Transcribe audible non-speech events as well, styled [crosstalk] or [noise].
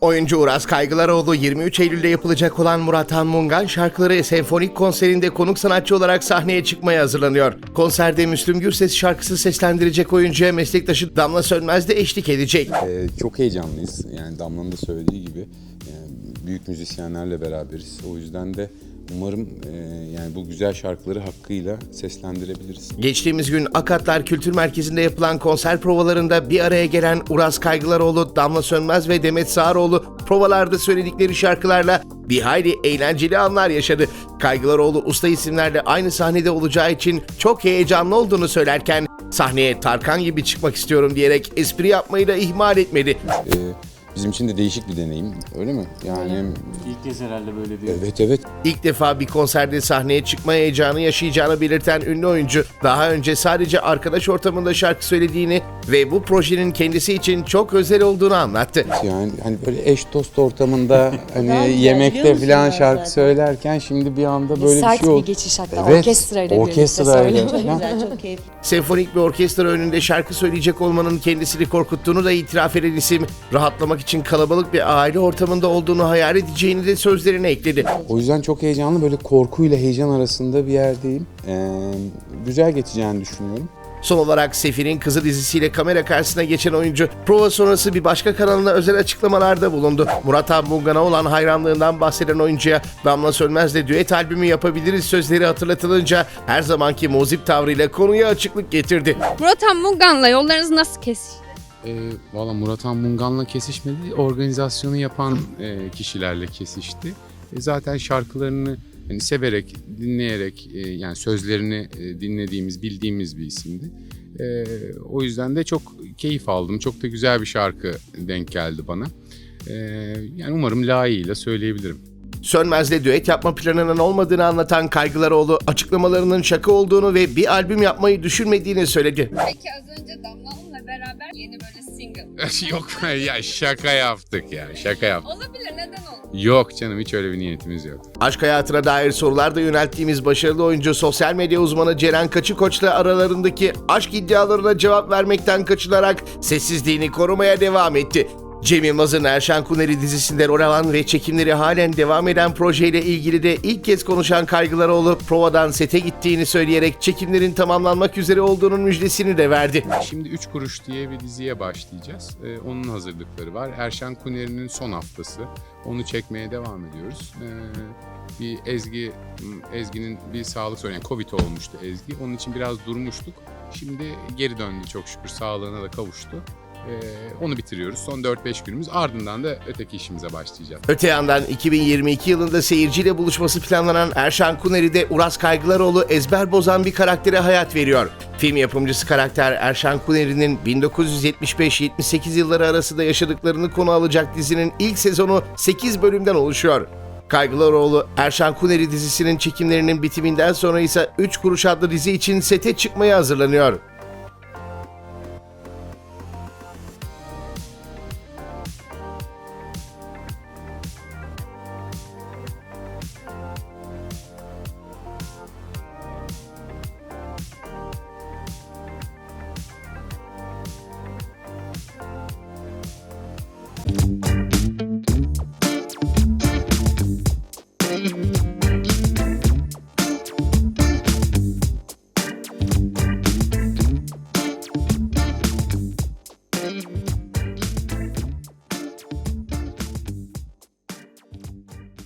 Oyuncu Uras Kaygılaroğlu 23 Eylül'de yapılacak olan Murat Han Mungan şarkıları senfonik konserinde konuk sanatçı olarak sahneye çıkmaya hazırlanıyor. Konserde Müslüm Gürses şarkısı seslendirecek oyuncuya meslektaşı Damla Sönmez de eşlik edecek. Ee, çok heyecanlıyız. Yani Damla'nın da söylediği gibi yani büyük müzisyenlerle beraberiz. O yüzden de umarım e, yani bu güzel şarkıları hakkıyla seslendirebiliriz. Geçtiğimiz gün Akatlar Kültür Merkezi'nde yapılan konser provalarında bir araya gelen Uras Kaygılaroğlu, Damla Sönmez ve Demet Sağaroğlu provalarda söyledikleri şarkılarla bir hayli eğlenceli anlar yaşadı. Kaygılaroğlu usta isimlerle aynı sahnede olacağı için çok heyecanlı olduğunu söylerken sahneye Tarkan gibi çıkmak istiyorum diyerek espri yapmayı da ihmal etmedi. Ee, bizim için de değişik bir deneyim. Öyle mi? Yani İlk kez herhalde böyle diyor. evet evet. İlk defa bir konserde sahneye çıkma heyecanı yaşayacağını belirten ünlü oyuncu, daha önce sadece arkadaş ortamında şarkı söylediğini ve bu projenin kendisi için çok özel olduğunu anlattı. Yani hani böyle eş dost ortamında [laughs] hani biliyor yemekte musun falan şarkı zaten? söylerken şimdi bir anda böyle Sert bir şey oldu. bir geçiş hatta Evet, orkestrayla birlikte orkestrayla söylemek. falan. [laughs] Güzel, çok keyifli. Senfonik bir orkestra önünde şarkı söyleyecek olmanın kendisini korkuttuğunu da itiraf eden isim, rahatlamak için kalabalık bir aile ortamında olduğunu hayal edeceğini de sözlerine ekledi. O yüzden çok heyecanlı böyle korkuyla heyecan arasında bir yerdeyim. Ee, güzel geçeceğini düşünüyorum. Son olarak Sefir'in Kızı dizisiyle kamera karşısına geçen oyuncu prova sonrası bir başka kanalına özel açıklamalarda bulundu. Murat Abungan'a olan hayranlığından bahseden oyuncuya Damla Sönmez'le düet albümü yapabiliriz sözleri hatırlatılınca her zamanki muzip tavrıyla konuya açıklık getirdi. Murat Han Mungan'la yollarınız nasıl kesişti? E, Valla Murat Han Mungan'la kesişmedi. Organizasyonu yapan e, kişilerle kesişti. E, zaten şarkılarını hani severek, dinleyerek e, yani sözlerini e, dinlediğimiz, bildiğimiz bir isimdi. E, o yüzden de çok keyif aldım. Çok da güzel bir şarkı denk geldi bana. E, yani umarım layığıyla söyleyebilirim. Sönmez'le düet yapma planının olmadığını anlatan Kaygılaroğlu açıklamalarının şaka olduğunu ve bir albüm yapmayı düşünmediğini söyledi. Peki az önce Damla beraber yeni böyle single. [laughs] Yok [laughs] ya şaka yaptık ya şaka yaptık. Olabilir neden olmasın? Yok canım hiç öyle bir niyetimiz yok. Aşk hayatına dair sorular da yönelttiğimiz başarılı oyuncu sosyal medya uzmanı Ceren Kaçıkoç'la aralarındaki aşk iddialarına cevap vermekten kaçınarak sessizliğini korumaya devam etti. Cem Yılmaz'ın Erşan Kuneri dizisinde rol alan ve çekimleri halen devam eden projeyle ilgili de ilk kez konuşan Kaygılaroğlu provadan sete gittiğini söyleyerek çekimlerin tamamlanmak üzere olduğunun müjdesini de verdi. Şimdi Üç Kuruş diye bir diziye başlayacağız. Ee, onun hazırlıkları var. Erşen Kuneri'nin son haftası. Onu çekmeye devam ediyoruz. Ee, bir Ezgi, Ezgi'nin bir sağlık sorunu, yani Covid olmuştu Ezgi. Onun için biraz durmuştuk. Şimdi geri döndü çok şükür sağlığına da kavuştu. Ee, onu bitiriyoruz. Son 4-5 günümüz. Ardından da öteki işimize başlayacağız. Öte yandan 2022 yılında seyirciyle buluşması planlanan Erşan Kuneri de Uras Kaygılaroğlu ezber bozan bir karaktere hayat veriyor. Film yapımcısı karakter Erşan Kuneri'nin 1975-78 yılları arasında yaşadıklarını konu alacak dizinin ilk sezonu 8 bölümden oluşuyor. Kaygılaroğlu, Erşan Kuneri dizisinin çekimlerinin bitiminden sonra ise 3 Kuruş adlı dizi için sete çıkmaya hazırlanıyor.